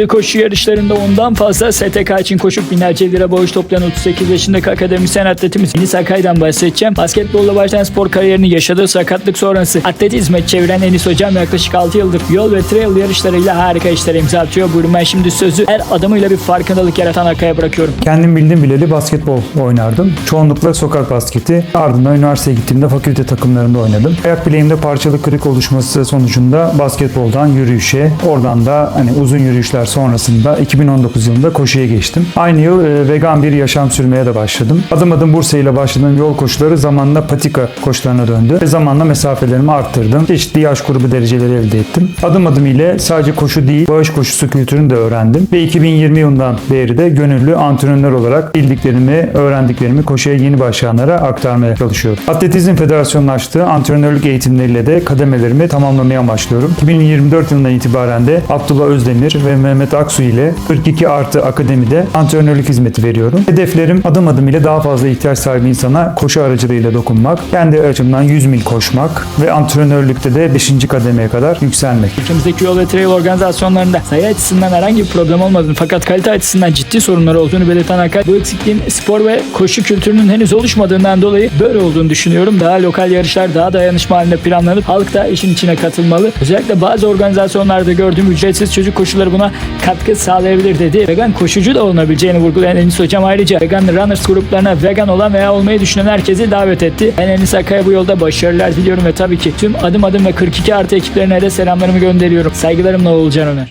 Yaptığı koşu yarışlarında ondan fazla STK için koşup binlerce lira bağış toplayan 38 yaşındaki akademisyen atletimiz Enis Akay'dan bahsedeceğim. Basketbolla başlayan spor kariyerini yaşadığı sakatlık sonrası atletizme çeviren Enis Hocam yaklaşık 6 yıldır yol ve trail yarışlarıyla harika işler imza atıyor. Buyurun ben şimdi sözü her adımıyla bir farkındalık yaratan Akay'a bırakıyorum. Kendim bildim bileli basketbol oynardım. Çoğunlukla sokak basketi. Ardından üniversiteye gittiğimde fakülte takımlarında oynadım. Ayak bileğimde parçalı kırık oluşması sonucunda basketboldan yürüyüşe, oradan da hani uzun yürüyüşler sonrasında 2019 yılında koşuya geçtim. Aynı yıl e, vegan bir yaşam sürmeye de başladım. Adım adım Bursa ile başladığım yol koşuları zamanla patika koşularına döndü ve zamanla mesafelerimi arttırdım. Çeşitli yaş grubu dereceleri elde ettim. Adım adım ile sadece koşu değil, bağış koşusu kültürünü de öğrendim ve 2020 yılından beri de gönüllü antrenör olarak bildiklerimi, öğrendiklerimi koşuya yeni başlayanlara aktarmaya çalışıyorum. Atletizm Federasyonu'nun açtığı antrenörlük eğitimleriyle de kademelerimi tamamlamaya başlıyorum. 2024 yılından itibaren de Abdullah Özdemir ve Mehmet Aksu ile 42 artı akademide antrenörlük hizmeti veriyorum. Hedeflerim adım adım ile daha fazla ihtiyaç sahibi insana koşu aracılığıyla dokunmak, kendi açımdan 100 mil koşmak ve antrenörlükte de 5. kademeye kadar yükselmek. Ülkemizdeki yol ve trail organizasyonlarında sayı açısından herhangi bir problem olmadığını fakat kalite açısından ciddi sorunlar olduğunu belirten Akay, bu eksikliğin spor ve koşu kültürünün henüz oluşmadığından dolayı böyle olduğunu düşünüyorum. Daha lokal yarışlar daha dayanışma halinde planlanıp halk da işin içine katılmalı. Özellikle bazı organizasyonlarda gördüğüm ücretsiz çocuk koşuları buna katkı sağlayabilir dedi. Vegan koşucu da olunabileceğini vurgulayan Enis Hocam ayrıca vegan runners gruplarına vegan olan veya olmayı düşünen herkesi davet etti. Ben Enis Akay'a bu yolda başarılar diliyorum ve tabii ki tüm adım adım ve 42 artı ekiplerine de selamlarımı gönderiyorum. Saygılarımla Oğulcan Öner.